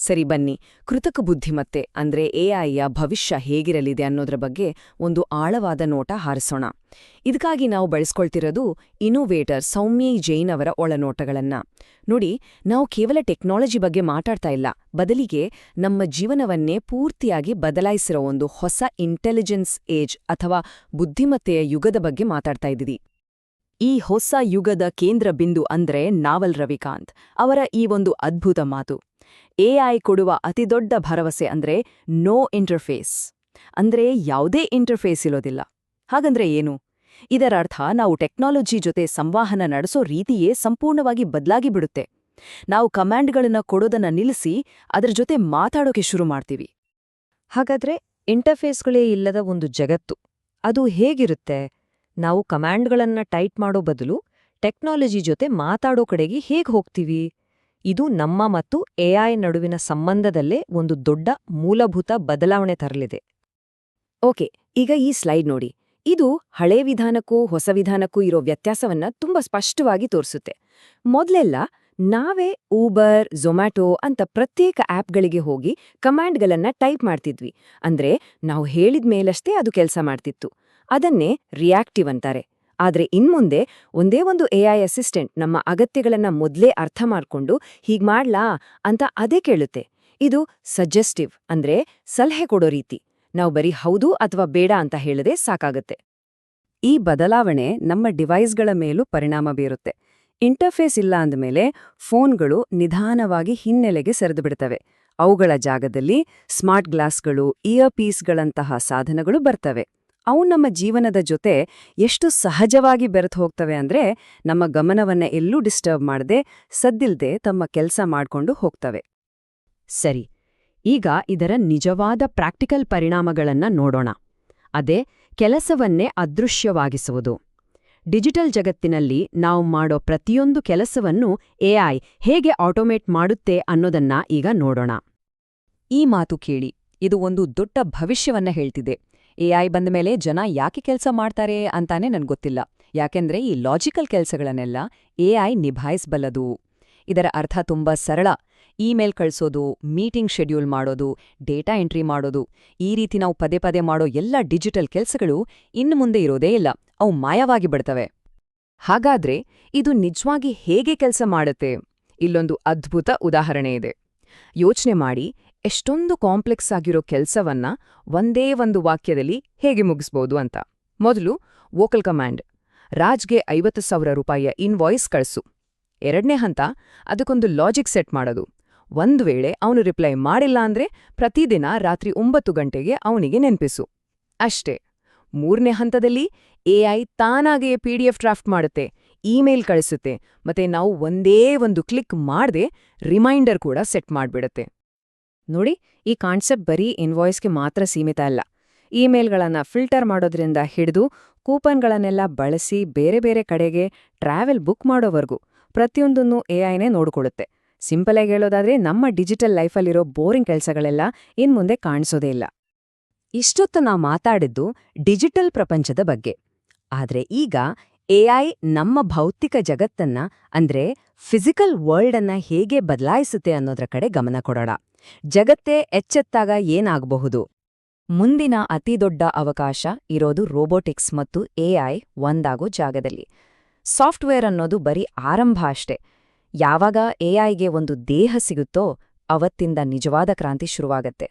ಸರಿ ಬನ್ನಿ. ಕೃತಕ ಬುದ್ಧಿಮತ್ತೆ ಅಂದ್ರೆ ಎಐಯ ಭವಿಷ್ಯ ಹೇಗಿರಲಿದೆ ಅನ್ನೋದ್ರ ಬಗ್ಗೆ ಒಂದು ಆಳವಾದ ನೋಟ ಹಾರಿಸೋಣ. ಇದಕ್ಕಾಗಿ ನಾವು ಬಳಸ್ಕೊಳ್ತಿರೋದು ಇನೋವೇಟರ್ ಸೌಮ್ಯ ಜೈನ್ ಅವರ ಒಳನೋಟಗಳನ್ನ. ನೋಡಿ, ನಾವು ಕೇವಲ ಟೆಕ್ನಾಲಜಿ ಬಗ್ಗೆ ಮಾತಾಡ್ತಾ ಇಲ್ಲ. ಬದಲಿಗೆ ನಮ್ಮ ಜೀವನವನ್ನೇ ಪೂರ್ತಿಯಾಗಿ ಬದಲಾಯಿಸಿರೋ ಒಂದು ಹೊಸ ಇಂಟೆಲಿಜೆನ್ಸ್ ಏಜ್ ಅಥವಾ ಬುದ್ಧಿಮತ್ತೆಯ ಯುಗದ ಬಗ್ಗೆ ಮಾತಾಡ್ತಾ ಇದ್ದೀವಿ. ಈ ಹೊಸ ಯುಗದ ಕೇಂದ್ರ ಬಿಂದು ಅಂದ್ರೆ ನಾವಲ್ ರವಿಕಾಂತ್. ಅವರ ಈ ಒಂದು ಅದ್ಭುತ ಮಾತು. ಎಐ ಕೊಡುವ ಅತಿದೊಡ್ಡ ಭರವಸೆ ಅಂದ್ರೆ ನೋ ಇಂಟರ್ಫೇಸ್. ಅಂದ್ರೆ ಯಾವುದೇ ಇಂಟರ್ಫೇಸ್ ಇರೋದಿಲ್ಲ. ಹಾಗಂದ್ರೆ ಏನು? ಇದರರ್ಥ ನಾವು ಟೆಕ್ನಾಲಜಿ ಜೊತೆ ಸಂವಹನ ನಡೆಸೋ ರೀತಿಯೇ ಸಂಪೂರ್ಣವಾಗಿ ಬದಲಾಗಿ ಬಿಡುತ್ತೆ. ನಾವು ಕಮಾಂಡ್ಗಳನ್ನ ಕೊಡೋದನ್ನ ನಿಲ್ಲಿಸಿ ಅದರ ಜೊತೆ ಮಾತಾಡೋಕೆ ಶುರು ಮಾಡ್ತೀವಿ. ಹಾಗಾದ್ರೆ ಇಂಟರ್ಫೇಸ್ಗಳೇ ಇಲ್ಲದ ಒಂದು ಜಗತ್ತು, ಅದು ಹೇಗಿರುತ್ತೆ? ನಾವು ಕಮಾಂಡ್ಗಳನ್ನ ಟೈಪ್ ಮಾಡೋ ಬದಲು ಟೆಕ್ನಾಲಜಿ ಜೊತೆ ಮಾತಾಡೋ ಕಡೆಗೆ ಹೇಗೆ ಹೋಗ್ತೀವಿ? ಇದು ನಮ್ಮ ಮತ್ತು ಎಐ ನಡುವಿನ ಸಂಬಂಧದಲ್ಲೇ ಒಂದು ದೊಡ್ಡ ಮೂಲಭೂತ ಬದಲಾವಣೆ ತರಲಿದೆ. ಓಕೆ, ಈಗ ಈ ಸ್ಲೈಡ್ ನೋಡಿ. ಇದು ಹಳೆ ವಿಧಾನಕ್ಕೂ ಹೊಸ ವಿಧಾನಕ್ಕೂ ಇರೋ ವ್ಯತ್ಯಾಸವನ್ನ ತುಂಬಾ ಸ್ಪಷ್ಟವಾಗಿ ತೋರಿಸುತ್ತೆ. ಮೊದಲೆಲ್ಲ ನಾವೇ ಊಬರ್, ಝೊಮ್ಯಾಟೊ ಅಂತ ಪ್ರತ್ಯೇಕ ಆ್ಯಪ್ಗಳಿಗೆ ಹೋಗಿ ಕಮಾಂಡ್ಗಳನ್ನ ಟೈಪ್ ಮಾಡ್ತಿದ್ವಿ. ಅಂದ್ರೆ ನಾವು ಹೇಳಿದ ಮೇಲಷ್ಟೇ ಅದು ಕೆಲಸ ಮಾಡ್ತಿತ್ತು. ಅದನ್ನೇ ರಿಯಾಕ್ಟಿವ್ ಅಂತಾರೆ. ಆದರೆ ಇನ್ಮುಂದೆ ಒಂದೇ ಒಂದು ಎಐ ಅಸಿಸ್ಟೆಂಟ್ ನಮ್ಮ ಅಗತ್ಯಗಳನ್ನು ಮೊದಲೇ ಅರ್ಥ ಮಾಡ್ಕೊಂಡು ಹೀಗೆ ಮಾಡ್ಲಾ ಅಂತ ಅದೇ ಕೇಳುತ್ತೆ. ಇದು ಸಜೆಸ್ಟಿವ್ ಅಂದ್ರೆ ಸಲಹೆ ಕೊಡೋ ರೀತಿ. ನಾವು ಬರೀ ಹೌದು ಅಥವಾ ಬೇಡ ಅಂತ ಹೇಳದೆ ಸಾಕಾಗುತ್ತೆ. ಈ ಬದಲಾವಣೆ ನಮ್ಮ ಡಿವೈಸ್ಗಳ ಮೇಲೂ ಪರಿಣಾಮ ಬೀರುತ್ತೆ. ಇಂಟರ್ಫೇಸ್ ಇಲ್ಲ ಅಂದಮೇಲೆ ಫೋನ್ಗಳು ನಿಧಾನವಾಗಿ ಹಿನ್ನೆಲೆಗೆ ಸರಿದುಬಿಡ್ತವೆ ಅವುಗಳ ಜಾಗದಲ್ಲಿ ಸ್ಮಾರ್ಟ್ ಗ್ಲಾಸ್ಗಳು ಇಯರ್ ಪೀಸ್ಗಳಂತಹ ಸಾಧನಗಳು ಬರ್ತವೆ. ಅವು ನಮ್ಮ ಜೀವನದ ಜೊತೆ ಎಷ್ಟು ಸಹಜವಾಗಿ ಬೆರೆತು ಹೋಗ್ತವೆ ಅಂದ್ರೆ ನಮ್ಮ ಗಮನವನ್ನ ಎಲ್ಲೂ ಡಿಸ್ಟರ್ಬ್ ಮಾಡದೆ ಸದ್ದಿಲ್ದೆ ತಮ್ಮ ಕೆಲಸ ಮಾಡ್ಕೊಂಡು ಹೋಗ್ತವೆ. ಸರಿ, ಈಗ ಇದರ ನಿಜವಾದ ಪ್ರಾಕ್ಟಿಕಲ್ ಪರಿಣಾಮಗಳನ್ನ ನೋಡೋಣ. ಅದೇ ಕೆಲಸವನ್ನೇ ಅದೃಶ್ಯವಾಗಿಸುವುದು. ಡಿಜಿಟಲ್ ಜಗತ್ತಿನಲ್ಲಿ ನಾವು ಮಾಡೋ ಪ್ರತಿಯೊಂದು ಕೆಲಸವನ್ನು ಎಐ ಹೇಗೆ ಆಟೋಮೇಟ್ ಮಾಡುತ್ತೆ ಅನ್ನೋದನ್ನ ಈಗ ನೋಡೋಣ. ಈ ಮಾತು ಕೇಳಿ ಇದು ಒಂದು ದೊಡ್ಡ ಭವಿಷ್ಯವನ್ನ ಹೇಳ್ತಿದೆ. ಎಐ ಬಂದ ಮೇಲೆ ಜನ ಯಾಕೆ ಕೆಲಸ ಮಾಡ್ತಾರೆ ಅಂತಾನೆ ನನ್ಗೊತ್ತಿಲ್ಲ ಯಾಕೆಂದ್ರೆ ಈ ಲಾಜಿಕಲ್ ಕೆಲಸಗಳನ್ನೆಲ್ಲ ಎಐ ನಿಭಾಯಿಸಬಲ್ಲದು. ಇದರ ಅರ್ಥ ತುಂಬಾ ಸರಳ. ಇಮೇಲ್ ಕಳಿಸೋದು, ಮೀಟಿಂಗ್ ಶೆಡ್ಯೂಲ್ ಮಾಡೋದು, ಡೇಟಾ ಎಂಟ್ರಿ ಮಾಡೋದು. ಈ ರೀತಿ ನಾವು ಪದೇ ಪದೇ ಮಾಡೋ ಎಲ್ಲ ಡಿಜಿಟಲ್ ಕೆಲಸಗಳು ಇನ್ನು ಮುಂದೆ ಇರೋದೇ ಇಲ್ಲ. ಅವು ಮಾಯವಾಗಿ ಬಿಡ್ತವೆ. ಹಾಗಾದ್ರೆ ಇದು ನಿಜವಾಗಿ ಹೇಗೆ ಕೆಲಸ ಮಾಡುತ್ತೆ? ಇಲ್ಲೊಂದು ಅದ್ಭುತ ಉದಾಹರಣೆ ಇದೆ. ಯೋಚನೆ ಮಾಡಿ ಎಷ್ಟೊಂದು ಕಾಂಪ್ಲೆಕ್ಸ್ ಆಗಿರೋ ಕೆಲಸವನ್ನ ಒಂದೇ ಒಂದು ವಾಕ್ಯದಲ್ಲಿ ಹೇಗೆ ಮುಗಿಸ್ಬೋದು ಅಂತ. ಮೊದಲು ವೋಕಲ್ ಕಮಾಂಡ್ ರಾಜ್ಗೆ ಐವತ್ತು ಸಾವಿರ ರೂಪಾಯಿಯ ಇನ್ವಾಯ್ಸ್ ಕಳಿಸು. ಎರಡನೇ ಹಂತ, ಅದಕ್ಕೊಂದು ಲಾಜಿಕ್ ಸೆಟ್ ಮಾಡೋದು. ಒಂದು ವೇಳೆ ಅವನು ರಿಪ್ಲೈ ಮಾಡಿಲ್ಲ ಅಂದ್ರೆ ಪ್ರತಿದಿನ ರಾತ್ರಿ ಒಂಬತ್ತು ಗಂಟೆಗೆ ಅವನಿಗೆ ನೆನ್ಪಿಸು. ಅಷ್ಟೇ, ಮೂರನೇ ಹಂತದಲ್ಲಿ ಎಐ ತಾನಾಗೆಯೇ ಎಫ್ ಡ್ರಾಫ್ಟ್ ಮಾಡುತ್ತೆ, ಇಮೇಲ್ ಕಳಿಸುತ್ತೆ, ಮತ್ತೆ ನಾವು ಒಂದೇ ಒಂದು ಕ್ಲಿಕ್ ಮಾಡದೆ ರಿಮೈಂಡರ್ ಕೂಡ ಸೆಟ್ ಮಾಡ್ಬಿಡುತ್ತೆ. ನೋಡಿ, ಈ ಕಾನ್ಸೆಪ್ಟ್ ಬರೀ ಇನ್ವಾಯ್ಸ್ಗೆ ಮಾತ್ರ ಸೀಮಿತ ಅಲ್ಲ. ಇಮೇಲ್ಗಳನ್ನು ಫಿಲ್ಟರ್ ಮಾಡೋದ್ರಿಂದ ಹಿಡಿದು ಕೂಪನ್ಗಳನ್ನೆಲ್ಲ ಬಳಸಿ ಬೇರೆ ಬೇರೆ ಕಡೆಗೆ ಟ್ರಾವೆಲ್ ಬುಕ್ ಮಾಡೋವರೆಗೂ ಪ್ರತಿಯೊಂದನ್ನು ಎಐನೇ ನೋಡಿಕೊಳ್ಳುತ್ತೆ. ಸಿಂಪಲಾಗಿ ಹೇಳೋದಾದ್ರೆ ನಮ್ಮ ಡಿಜಿಟಲ್ ಲೈಫಲ್ಲಿರೋ ಬೋರಿಂಗ್ ಕೆಲಸಗಳೆಲ್ಲ ಇನ್ಮುಂದೆ ಕಾಣಿಸೋದೇ ಇಲ್ಲ. ಇಷ್ಟೊತ್ತು ನಾವು ಮಾತಾಡಿದ್ದು ಡಿಜಿಟಲ್ ಪ್ರಪಂಚದ ಬಗ್ಗೆ. ಆದರೆ ಈಗ ಎಐ ನಮ್ಮ ಭೌತಿಕ ಜಗತ್ತನ್ನ ಅಂದ್ರೆ ಫಿಸಿಕಲ್ ವರ್ಲ್ಡ್ ಅನ್ನ ಹೇಗೆ ಬದಲಾಯಿಸುತ್ತೆ ಅನ್ನೋದ್ರ ಕಡೆ ಗಮನ ಕೊಡೋಣ. ಜಗತ್ತೇ ಎಚ್ಚೆತ್ತಾಗ ಏನಾಗಬಹುದು? ಮುಂದಿನ ಅತಿದೊಡ್ಡ ಅವಕಾಶ ಇರೋದು ರೋಬೋಟಿಕ್ಸ್ ಮತ್ತು ಎಐ ಒಂದಾಗೋ ಜಾಗದಲ್ಲಿ. ಸಾಫ್ಟ್ವೇರ್ ಅನ್ನೋದು ಬರೀ ಆರಂಭ ಅಷ್ಟೇ. ಯಾವಾಗ ಎಐಗೆ ಒಂದು ದೇಹ ಸಿಗುತ್ತೋ ಅವತ್ತಿಂದ ನಿಜವಾದ ಕ್ರಾಂತಿ ಶುರುವಾಗತ್ತೆ.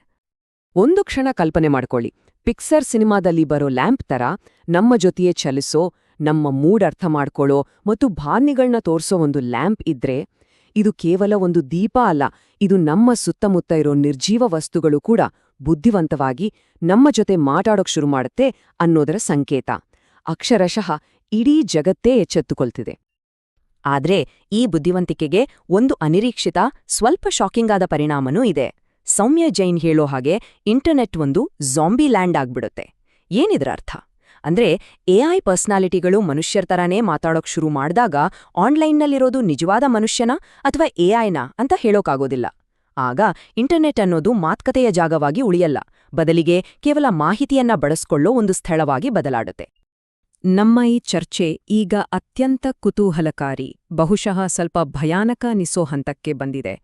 ಒಂದು ಕ್ಷಣ ಕಲ್ಪನೆ ಮಾಡ್ಕೊಳ್ಳಿ. ಪಿಕ್ಸರ್ ಸಿನಿಮಾದಲ್ಲಿ ಬರೋ ಲ್ಯಾಂಪ್ ತರ ನಮ್ಮ ಜೊತೆಯೇ ಚಲಿಸೋ, ನಮ್ಮ ಮೂಡ್ ಅರ್ಥ ಮಾಡ್ಕೊಳ್ಳೋ ಮತ್ತು ಭಾವನೆಗಳನ್ನ ತೋರ್ಸೋ ಒಂದು ಲ್ಯಾಂಪ್ ಇದ್ರೆ ಇದು ಕೇವಲ ಒಂದು ದೀಪ ಅಲ್ಲ, ಇದು ನಮ್ಮ ಸುತ್ತಮುತ್ತ ಇರೋ ನಿರ್ಜೀವ ವಸ್ತುಗಳು ಕೂಡ ಬುದ್ಧಿವಂತವಾಗಿ ನಮ್ಮ ಜೊತೆ ಮಾತಾಡೋಕ್ ಶುರು ಮಾಡುತ್ತೆ ಅನ್ನೋದರ ಸಂಕೇತ. ಅಕ್ಷರಶಃ ಇಡೀ ಜಗತ್ತೇ ಎಚ್ಚೆತ್ತುಕೊಳ್ತಿದೆ. ಆದ್ರೆ ಈ ಬುದ್ಧಿವಂತಿಕೆಗೆ ಒಂದು ಅನಿರೀಕ್ಷಿತ, ಸ್ವಲ್ಪ ಶಾಕಿಂಗ್ ಆದ ಪರಿಣಾಮನೂ ಇದೆ. ಸೌಮ್ಯ ಜೈನ್ ಹೇಳೋ ಹಾಗೆ ಇಂಟರ್ನೆಟ್ ಒಂದು ಝಾಂಬಿ ಲ್ಯಾಂಡ್ ಆಗ್ಬಿಡುತ್ತೆ. ಏನಿದ್ರ ಅರ್ಥ ಅಂದ್ರೆ ಎಐ ಪರ್ಸ್ನಾಲಿಟಿಗಳು ಮನುಷ್ಯರ ತರಾನೇ ಮಾತಾಡೋಕ್ ಶುರು ಮಾಡಿದಾಗ ಆನ್ಲೈನ್ನಲ್ಲಿರೋದು ನಿಜವಾದ ಮನುಷ್ಯನ ಅಥವಾ ಎಐನ ಅಂತ ಹೇಳೋಕಾಗೋದಿಲ್ಲ. ಆಗ ಇಂಟರ್ನೆಟ್ ಅನ್ನೋದು ಮಾತ್ಕತೆಯ ಜಾಗವಾಗಿ ಉಳಿಯಲ್ಲ. ಬದಲಿಗೆ ಕೇವಲ ಮಾಹಿತಿಯನ್ನ ಬಳಸ್ಕೊಳ್ಳೋ ಒಂದು ಸ್ಥಳವಾಗಿ ಬದಲಾಡುತ್ತೆ. ನಮ್ಮ ಈ ಚರ್ಚೆ ಈಗ ಅತ್ಯಂತ ಕುತೂಹಲಕಾರಿ, ಬಹುಶಃ ಸ್ವಲ್ಪ ಭಯಾನಕ ಅನಿಸೋ ಹಂತಕ್ಕೆ ಬಂದಿದೆ.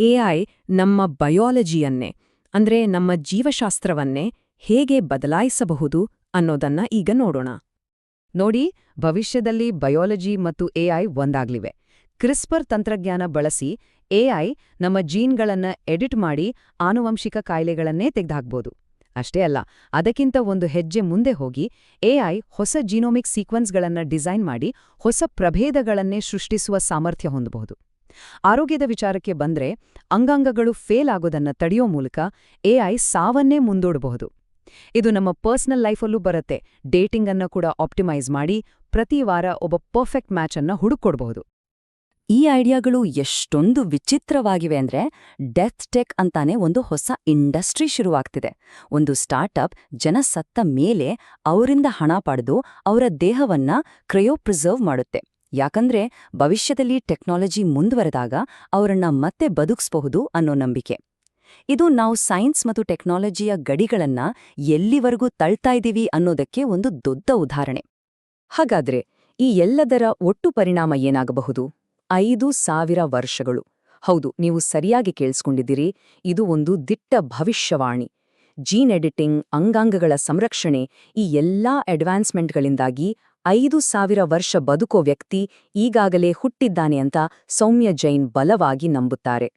ಎಐ ನಮ್ಮ ಬಯಾಲಜಿಯನ್ನೇ, ಅಂದ್ರೆ ನಮ್ಮ ಜೀವಶಾಸ್ತ್ರವನ್ನೇ ಹೇಗೆ ಬದಲಾಯಿಸಬಹುದು ಅನ್ನೋದನ್ನ ಈಗ ನೋಡೋಣ. ನೋಡಿ, ಭವಿಷ್ಯದಲ್ಲಿ ಬಯಾಲಜಿ ಮತ್ತು ಎಐ ಒಂದಾಗ್ಲಿವೆ. ಕ್ರಿಸ್ಪರ್ ತಂತ್ರಜ್ಞಾನ ಬಳಸಿ ಎಐ ನಮ್ಮ ಜೀನ್ಗಳನ್ನ ಎಡಿಟ್ ಮಾಡಿ ಆನುವಂಶಿಕ ಕಾಯಿಲೆಗಳನ್ನೇ ತೆಗೆದುಹಾಕ್ಬೋದು. ಅಷ್ಟೇ ಅಲ್ಲ, ಅದಕ್ಕಿಂತ ಒಂದು ಹೆಜ್ಜೆ ಮುಂದೆ ಹೋಗಿ ಎಐ ಹೊಸ ಜೀನೋಮಿಕ್ ಸೀಕ್ವೆನ್ಸ್ಗಳನ್ನು ಡಿಸೈನ್ ಮಾಡಿ ಹೊಸ ಪ್ರಭೇದಗಳನ್ನೇ ಸೃಷ್ಟಿಸುವ ಸಾಮರ್ಥ್ಯ ಹೊಂದಬಹುದು. ಆರೋಗ್ಯದ ವಿಚಾರಕ್ಕೆ ಬಂದ್ರೆ ಅಂಗಾಂಗಗಳು ಫೇಲ್ ಆಗೋದನ್ನ ತಡೆಯೋ ಮೂಲಕ ಎಐ ಸಾವನ್ನೇ ಮುಂದೂಡಬಹುದು. ಇದು ನಮ್ಮ ಪರ್ಸನಲ್ ಲೈಫಲ್ಲೂ ಬರುತ್ತೆ. ಡೇಟಿಂಗ್ ಕೂಡ ಆಪ್ಟಿಮೈಸ್ ಮಾಡಿ ಪ್ರತಿ ವಾರ ಒಬ್ಬ ಪರ್ಫೆಕ್ಟ್ ಮ್ಯಾಚ್ ಹುಡುಕೊಡ್ಬಹುದು ಈ ಐಡಿಯಾಗಳು ಎಷ್ಟೊಂದು ವಿಚಿತ್ರವಾಗಿವೆ ಅಂದ್ರೆ ಡೆತ್ ಟೆಕ್ ಅಂತಾನೆ ಒಂದು ಹೊಸ ಇಂಡಸ್ಟ್ರಿ ಶುರುವಾಗ್ತಿದೆ. ಒಂದು ಸ್ಟಾರ್ಟಪ್ ಜನ ಸತ್ತ ಮೇಲೆ ಅವರಿಂದ ಹಣ ಪಡೆದು ಅವರ ದೇಹವನ್ನ ಕ್ರಯೋಪ್ರಿಸರ್ವ್ ಮಾಡುತ್ತೆ. ಯಾಕಂದ್ರೆ ಭವಿಷ್ಯದಲ್ಲಿ ಟೆಕ್ನಾಲಜಿ ಮುಂದುವರೆದಾಗ ಅವರನ್ನ ಮತ್ತೆ ಬದುಕಿಸಬಹುದು ಅನ್ನೋ ನಂಬಿಕೆ. ಇದು ನಾವು ಸೈನ್ಸ್ ಮತ್ತು ಟೆಕ್ನಾಲಜಿಯ ಗಡಿಗಳನ್ನ ಎಲ್ಲಿವರೆಗೂ ತಳ್ತಾ ಇದ್ದೀವಿ ಅನ್ನೋದಕ್ಕೆ ಒಂದು ದೊಡ್ಡ ಉದಾಹರಣೆ. ಹಾಗಾದ್ರೆ ಈ ಎಲ್ಲದರ ಒಟ್ಟು ಪರಿಣಾಮ ಏನಾಗಬಹುದು? ಐದು ಸಾವಿರ ವರ್ಷಗಳು. ಹೌದು, ನೀವು ಸರಿಯಾಗಿ ಕೇಳಿಸ್ಕೊಂಡಿದ್ದೀರಿ. ಇದು ಒಂದು ದಿಟ್ಟ ಭವಿಷ್ಯವಾಣಿ. ಜೀನ್ ಎಡಿಟಿಂಗ್, ಅಂಗಾಂಗಗಳ ಸಂರಕ್ಷಣೆ, ಈ ಎಲ್ಲಾ ಅಡ್ವಾನ್ಸ್ಮೆಂಟ್ಗಳಿಂದಾಗಿ ಐದು ಸಾವಿರ ವರ್ಷ ಬದುಕೋ ವ್ಯಕ್ತಿ ಈಗಾಗಲೇ ಹುಟ್ಟಿದ್ದಾನೆ ಅಂತ ಸೌಮ್ಯ ಜೈನ್ ಬಲವಾಗಿ ನಂಬುತ್ತಾರೆ.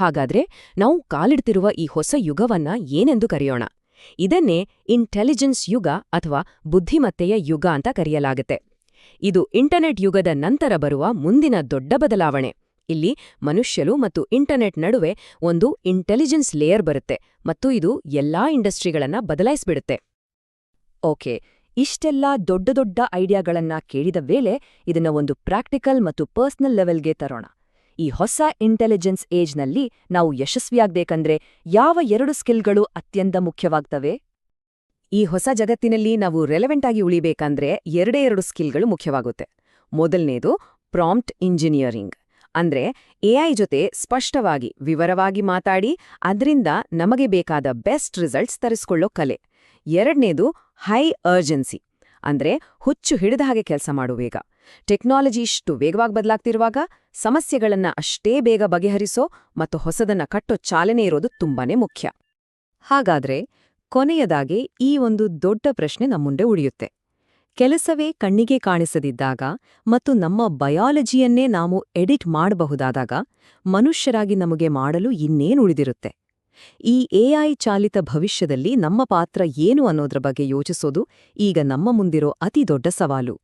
ಹಾಗಾದ್ರೆ ನಾವು ಕಾಲಿಡ್ತಿರುವ ಈ ಹೊಸ ಯುಗವನ್ನ ಏನೆಂದು ಕರೆಯೋಣ. ಇದನ್ನೇ ಇಂಟೆಲಿಜೆನ್ಸ್ ಯುಗ ಅಥವಾ ಬುದ್ಧಿಮತ್ತೆಯ ಯುಗ ಅಂತ ಕರೆಯಲಾಗುತ್ತೆ. ಇದು ಇಂಟರ್ನೆಟ್ ಯುಗದ ನಂತರ ಬರುವ ಮುಂದಿನ ದೊಡ್ಡ ಬದಲಾವಣೆ. ಇಲ್ಲಿ ಮನುಷ್ಯರು ಮತ್ತು ಇಂಟರ್ನೆಟ್ ನಡುವೆ ಒಂದು ಇಂಟೆಲಿಜೆನ್ಸ್ ಲೇಯರ್ ಬರುತ್ತೆ ಮತ್ತು ಇದು ಎಲ್ಲಾ ಇಂಡಸ್ಟ್ರಿಗಳನ್ನ ಬದಲಾಯಿಸ್ಬಿಡುತ್ತೆ. ಓಕೆ, ಇಷ್ಟೆಲ್ಲ ದೊಡ್ಡ ದೊಡ್ಡ ಐಡಿಯಾಗಳನ್ನ ಕೇಳಿದ ವೇಳೆ ಇದನ್ನ ಒಂದು ಪ್ರಾಕ್ಟಿಕಲ್ ಮತ್ತು ಪರ್ಸನಲ್ ಲೆವೆಲ್ಗೆ ತರೋಣ. ಈ ಹೊಸ ಇಂಟೆಲಿಜೆನ್ಸ್ ಏಜ್ನಲ್ಲಿ ನಾವು ಯಶಸ್ವಿಯಾಗಬೇಕಂದ್ರೆ ಯಾವ ಎರಡು ಸ್ಕಿಲ್ಗಳು ಅತ್ಯಂತ ಮುಖ್ಯವಾಗ್ತವೆ? ಈ ಹೊಸ ಜಗತ್ತಿನಲ್ಲಿ ನಾವು ರೆಲೆವೆಂಟ್ ಆಗಿ ಉಳಿಬೇಕಂದ್ರೆ ಎರಡೇ ಎರಡು ಸ್ಕಿಲ್ಗಳು ಮುಖ್ಯವಾಗುತ್ತೆ. ಮೊದಲನೇದು ಪ್ರಾಂಪ್ಟ್ ಇಂಜಿನಿಯರಿಂಗ್ ಅಂದ್ರೆ ಎಐ ಜೊತೆ ಸ್ಪಷ್ಟವಾಗಿ, ವಿವರವಾಗಿ ಮಾತಾಡಿ, ಅದರಿಂದ ನಮಗೆ ಬೇಕಾದ ಬೆಸ್ಟ್ ರಿಸಲ್ಟ್ಸ್ ತರಿಸ್ಕೊಳ್ಳೋ ಕಲೆ. ಎರಡನೇದು ಹೈ ಅರ್ಜೆನ್ಸಿ ಅಂದ್ರೆ ಹುಚ್ಚು ಹಿಡಿದ ಹಾಗೆ ಕೆಲಸ ಮಾಡೋ ವೇಗ. ಟೆಕ್ನಾಲಜಿ ಇಷ್ಟು ವೇಗವಾಗಿ ಬದಲಾಗ್ತಿರುವಾಗ ಸಮಸ್ಯೆಗಳನ್ನ ಅಷ್ಟೇ ಬೇಗ ಬಗೆಹರಿಸೋ ಮತ್ತು ಹೊಸದನ್ನ ಕಟ್ಟೋ ಚಾಲನೆ ಇರೋದು ತುಂಬಾನೇ ಮುಖ್ಯ. ಹಾಗಾದ್ರೆ ಕೊನೆಯದಾಗಿ ಈ ಒಂದು ದೊಡ್ಡ ಪ್ರಶ್ನೆ ನಮ್ಮುಂಡೆ ಉಳಿಯುತ್ತೆ. ಕೆಲಸವೇ ಕಣ್ಣಿಗೆ ಕಾಣಿಸದಿದ್ದಾಗ ಮತ್ತು ನಮ್ಮ ಬಯಾಲಜಿಯನ್ನೇ ನಾವು ಎಡಿಟ್ ಮಾಡಬಹುದಾದಾಗ ಮನುಷ್ಯರಾಗಿ ನಮಗೆ ಮಾಡಲು ಇನ್ನೇನು ಉಳಿದಿರುತ್ತೆ? ಈ ಎಐ ಚಾಲಿತ ಭವಿಷ್ಯದಲ್ಲಿ ನಮ್ಮ ಪಾತ್ರ ಏನು ಅನ್ನೋದ್ರ ಬಗ್ಗೆ ಯೋಚಿಸೋದು ಈಗ ನಮ್ಮ ಮುಂದಿರೋ ಅತಿ ದೊಡ್ಡ ಸವಾಲು.